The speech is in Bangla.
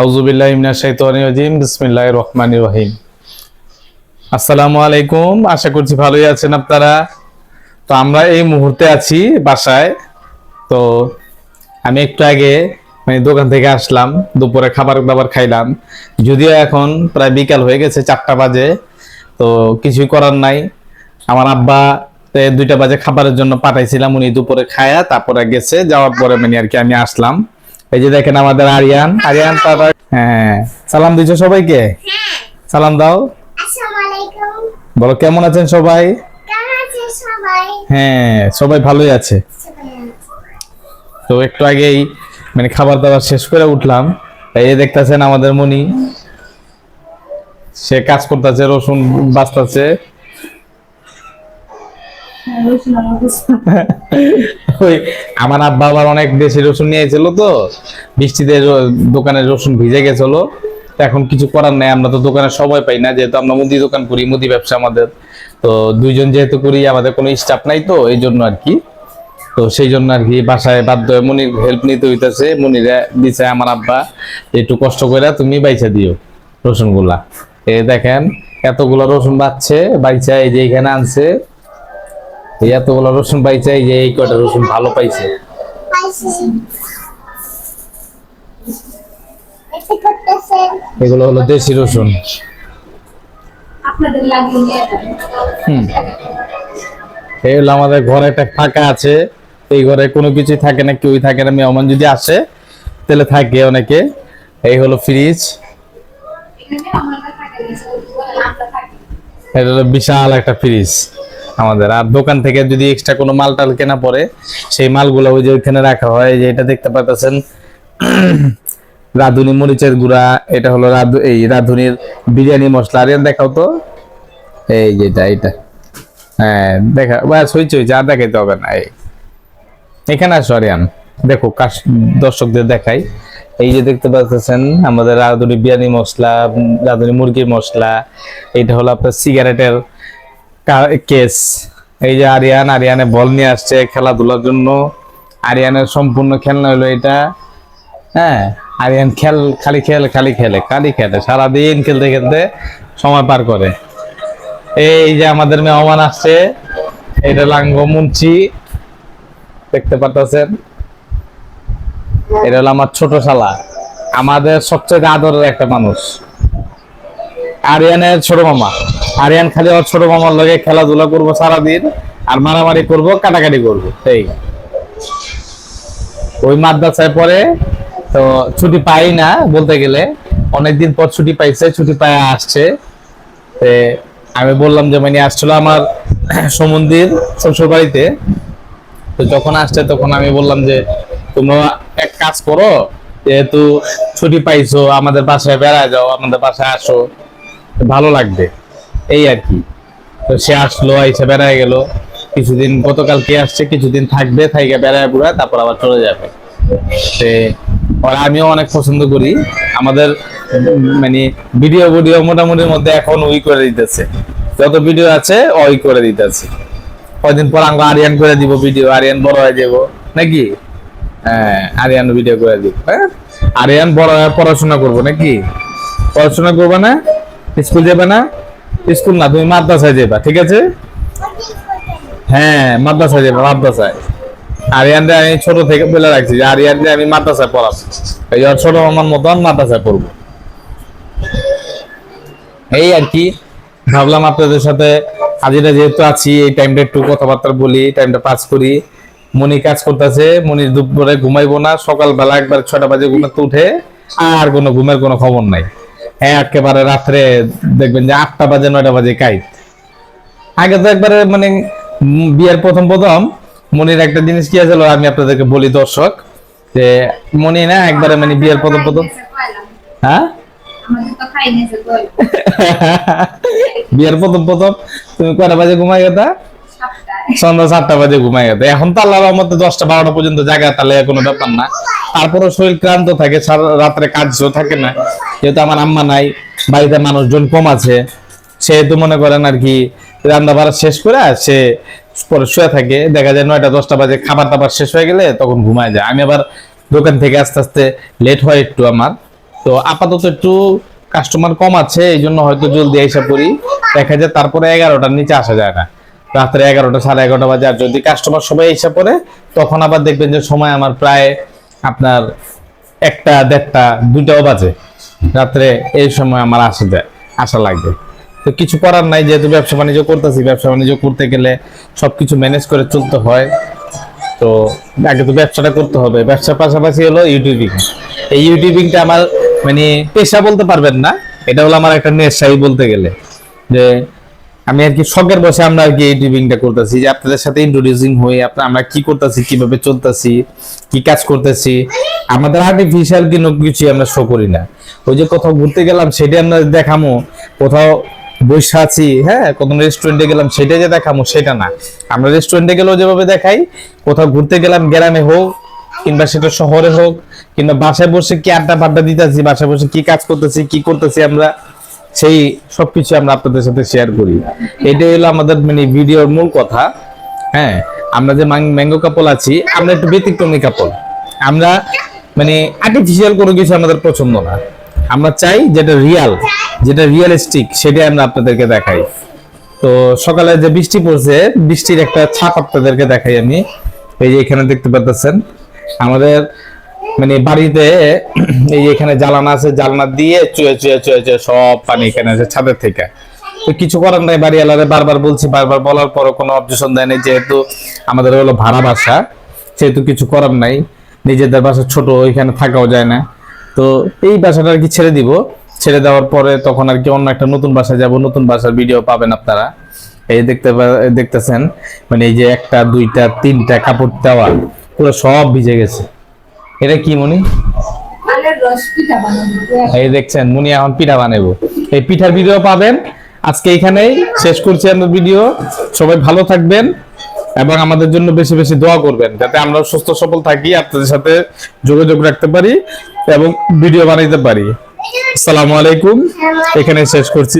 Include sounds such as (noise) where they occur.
আউজুবিল্লাহ ইমনা শাইতানির রাজিম, বিসমিল্লাহির রহমানির রহিম। আসসালামু আলাইকুম, আশা করছি ভালোই আছেন আপনারা। তো আমরা এই মুহূর্তে আছি বাসায়। তো আমি একটু আগে মানে দোকান থেকে আসলাম, দুপুরে খাবার দাবার খাইলাম। যদিও এখন প্রায় বিকাল হয়ে গেছে, চারটা বাজে। তো কিছুই করার নাই। আমার আব্বা দুইটা বাজে খাবারের জন্য পাঠাইছিলাম, উনি দুপুরে খায়া তারপরে গেছে, যাওয়ার পরে মানে আর কি আমি আসলাম। এই যে দেখেন আমাদের আরিয়ান। আরিয়ান তারা হ্যাঁ। সালাম দিছো সবাইকে? সালাম দাও। আসসালামু বলো কেমন আছেন সবাই? হ্যাঁ সবাই ভালোই আছে। তো একটু আগেই মানে খাবার দাবার শেষ করে উঠলাম। এই যে দেখতেছেন আমাদের মনি। সে কাজ করতেছে রসুন বাঁচতেছে। (laughs) ওই আমার আব্বা আবার অনেক দেশি রসুন নিয়ে এসেছিল তো, বৃষ্টিতে দোকানে রসুন ভিজে গেছিল। এখন কিছু করার নাই, আমরা তো দোকানে সময় পাই না, যেহেতু আমরা মুদি দোকান করি, মুদি ব্যবসা আমাদের। তো দুইজন যেহেতু করি, আমাদের কোনো স্টাফ নাই তো, এই জন্য আর কি। তো সেই জন্য আর কি বাসায় বাধ্য হয়ে মনির হেল্প নিতে হইতেছে, মনিরা দিছে আমার আব্বা একটু কষ্ট করে তুমি বাইচা দিও রসুনগুলা এ দেখেন, এতগুলো রসুন বাচ্ছে, বাইচা এই যে এখানে আনছে। এতগুলো রসুন পাইছে যে এই কয়টা রসুন ভালো পাইছে। এগুলো হলো দেশি রসুন। এই হলো আমাদের ঘরে একটা ফাঁকা আছে। এই ঘরে কোনো কিছুই থাকে না কেউই থাকে না মেহমান যদি আসে তাহলে থাকে অনেকে। এই হলো ফ্রিজ এটা হলো বিশাল একটা ফ্রিজ আমাদের। আর দোকান থেকে যদি এক্সট্রা কোনো মাল টাল কেনা পড়ে, সেই মালগুলো ওই যে ওইখানে রাখা হয়, যে এটা দেখতে পাচ্ছেন (clears throat) রাঁধুনি মরিচের গুঁড়া, এটা হলো এই রাঁধুনির বিরিয়ানি মশলা। আর দেখাও তো। এই যেটা এটা হ্যাঁ দেখা, ব্যাস আর দেখাইতে হবে না, এই। এখানে আরিয়ান। দেখো, কাশ, দর্শকদের দেখাই। এই যে দেখতে আমাদের রাঁধুনি বিরিয়ানি মশলা রাঁধুনি মশলা হলো আপনার সিগারেটের কেস। এই যে আরিয়ান, আরিয়ানে বল নিয়ে আসছে খেলাধুলার জন্য। আরিয়ানের সম্পূর্ণ খেলনা হলো এটা। হ্যাঁ আরিয়ান খেল, খালি খেল, খালি খেলে খালি খেলে। সারাদিন খেলতে খেলতে সময় পার করে। এই যে আমাদের মেহমান আসছে, এটা লাঙ্গ মুন্সি। দেখতে পাচ্ছেন এটা হলো আমার ছোট শালা। আমাদের সবচেয়ে আদরের একটা মানুষ। আরিয়ানের ছোট মামা। আরিয়ান খালি ওর ছোট মামার লগে খেলাধুলা করব সারাদিন, আর মারামারি করব, কাটাকাটি করব এই ওই মাদ্রাসায় পরে তো ছুটি পাই না বলতে গেলে। অনেকদিন পর ছুটি পাইছে, ছুটি পায় আসছে। আমি বললাম যে মানে আসছিল আমার সমন্দির শ্বশুর বাড়িতে। তো যখন আসছে তখন আমি বললাম যে, তোমরা এক কাজ করো, যেহেতু ছুটি পাইছো, আমাদের বাসায় বেড়ায় যাও, আমাদের বাসায় আসো, ভালো লাগবে। এই আর কি। তো সে আসলো এসে বেড়ায় গেল। কিছুদিন গতকাল কে আসছে, কিছুদিন থাকবে, থাইকে বেড়ায় বুড়া তারপর আবার চলে যাবে। আর আমিও অনেক পছন্দ করি। আমাদের মানে ভিডিও ভিডিও মোটামুটির মধ্যে এখন ওই করে দিতেছে। যত ভিডিও আছে, ওই করে দিতেছে। কয়দিন পর আমরা আরিয়ান করে দিব ভিডিও আরিয়ান বড় হয়ে যাব। নাকি? হ্যাঁ আরিয়ান ভিডিও করে দিব। হ্যাঁ? আরিয়ান বড় হয়ে পড়াশোনা করব নাকি? পড়াশোনা করবে না? স্কুল যাবে না? স্কুল না, তুমি মাদ্রাসায় যাবা ঠিক আছে? হ্যাঁ মাদ্রাসায় যাবে মাদ্রাসায়। আরিয়ানরে আমি ছোট থেকে বলে রাখছি যে আরিয়ানরে আমি মাদ্রাসায় পড়াবো। এই ছোট মামার মতন মাদ্রাসায় পড়ব। এই আর কি, ভাবলাম আপনাদের সাথে হাজিরা যেহেতু আছি, এই টাইমটা একটু কথাবার্তা বলি টাইমটা পাস করি। মনি কাজ করতেছে মনি দুপুরে ঘুমাইবো না, সকালবেলা একবার ছটা বাজে ঘুমাতে উঠে আর কোনো ঘুমের কোনো খবর নাই। একেবারে রাত্রে দেখবেন যে আটটা বাজে নয়টা বাজে কাইট। আগে তো একবারে মানে বিয়ের প্রথম প্রথম মনির একটা জিনিস কি আছে আমি আপনাদেরকে বলি দর্শক যে মনি না একবারে মানে বিয়ের প্রথম প্রথম হ্যাঁ? (laughs) বিয়ের প্রথম প্রথম তুমি কয়টা বাজে ঘুমাই গেতা সন্ধ্যা সাতটা বাজে ঘুমাই গেছে এখন তো আল্লাহর রহমতে দশটা বারোটা পর্যন্ত জায়গা তাহলে কোনো ব্যাপার না। তারপরে শরীর ক্লান্ত থাকে রাত্রে কাজও থাকে না। যেহেতু আমার আম্মা নাই, বাড়িতে মানুষজন কম আছে, সেহেতু মনে করেন আর কি, রান্না বাড়া শেষ করে সে পরে শুয়ে থাকে। দেখা যায় নয়টা, দশটা বাজে, খাবার দাবার শেষ হয়ে গেলে তখন ঘুমায় যায়। আমি আবার দোকান থেকে আস্তে আস্তে লেট হয় একটু আমার। তো আপাতত একটু কাস্টমার কম আছে, এই জন্য হয়তো জলদি এসে পড়ি। দেখা যায় তারপরে এগারোটার নিচে আসা যায় না। রাত্রে এগারোটা, সাড়ে এগারোটা বাজে, আর যদি কাস্টমার সবাই এসে পড়ে, তখন আবার দেখবেন যে সময় আমার প্রায় আপনার একটা দেড়টা, দুইটাও বাজে। রাত্রে এই সময় আমার আসা যায়, আসা লাগবে। তো কিছু করার নাই, যেহেতু ব্যবসা বাণিজ্য করতেছি, ব্যবসা বাণিজ্য করতে গেলে সব কিছু ম্যানেজ করে চলতে হয়। তো আগে তো ব্যবসাটা করতে হবে। ব্যবসার পাশাপাশি হলো ইউটিউবিং এই ইউটিউবিংটা আমার মানে পেশা বলতে পারবেন না, এটা হলো আমার একটা নেশাই বলতে গেলে। যে আমি আর কি শখের বসে আমরা আর কি এই ইউটিউবিংটা করতেছি, যে আপনাদের সাথে ইন্ট্রোডিউসিং হয়ে আপনার আমরা কি করতেছি, কীভাবে চলতেছি, কি কাজ করতেছি, আমাদের আর্টিফিশিয়াল কোনো কিছু আমরা শো করি না। ওই যে কোথাও ঘুরতে গেলাম সেটা আমরা দেখামো, কোথাও বসে আছি হ্যাঁ কোন রেস্টুরেন্টে গেলাম সেটা যে দেখামো, সেটা না। আমরা রেস্টুরেন্টে গেলেও যেভাবে দেখাই, কোথাও ঘুরতে গেলাম, গ্রামে হোক, কিংবা সেটা শহরে হোক, কিংবা বাসায় বসে কি আড্ডা ফাড্ডা দিতেছি, বাসায় বসে কি কাজ করতেছি, কি করতেছি আমরা সেই সবকিছু আমরা আপনাদের সাথে শেয়ার করি। এটাই হলো আমাদের মানে ভিডিওর মূল কথা। হ্যাঁ আমরা যে ম্যাঙ্গো কাপল আছি, আমরা একটু ব্যতিক্রমী কাপল। আমরা মানে আর্টিফিশিয়াল কোনো কিছু আমাদের পছন্দ না। আমরা চাই যেটা রিয়াল যেটা রিয়েলিস্টিক সেটাই আমরা আপনাদেরকে দেখাই। তো সকালে যে বৃষ্টি পড়ছে, বৃষ্টির একটা ছাপ আপনাদেরকে দেখাই আমি। এই যে এখানে দেখতে পাচ্ছেন আমাদের মানে বাড়িতে এই এখানে জ্বালানা আছে, জ্বালানা দিয়ে চুয়ে চুয়ে চুয়ে চুয়ে সব পানি এখানে আছে ছাদের থেকে। তো কিছু করার নাই বাড়িওয়ালারে, বারবার বলছি, বারবার বলার পরও কোনো অবজেকশন দেয় নাই, যেহেতু আমাদের হলো ভাড়া বাসা, সেহেতু কিছু করার নাই, নিজেদের বাসা ছোট, ওইখানে থাকাও যায় না। তো এই বাসাটা আর কি ছেড়ে দিব। ছেড়ে দেওয়ার পরে তখন আর কি অন্য একটা নতুন বাসায় যাব, নতুন বাসার ভিডিও পাবেন আপনারা। এই দেখতে দেখতেছেন মানে এই যে একটা, দুইটা, তিনটা কাপড় দেওয়া, পুরো সব ভিজে গেছে। এটা কি মনি? এই দেখছেন মুনি এখন পিঠা বানাবো এই পিঠার ভিডিও পাবেন। আজকে এখানেই শেষ করছি আমরা ভিডিও। সবাই ভালো থাকবেন এবং আমাদের জন্য বেশি বেশি দোয়া করবেন যাতে আমরা সুস্থ সবল থাকি আপনাদের সাথে যোগাযোগ রাখতে পারি এবং ভিডিও বানাইতে পারি। আসসালামু আলাইকুম। এখানে শেষ করছি।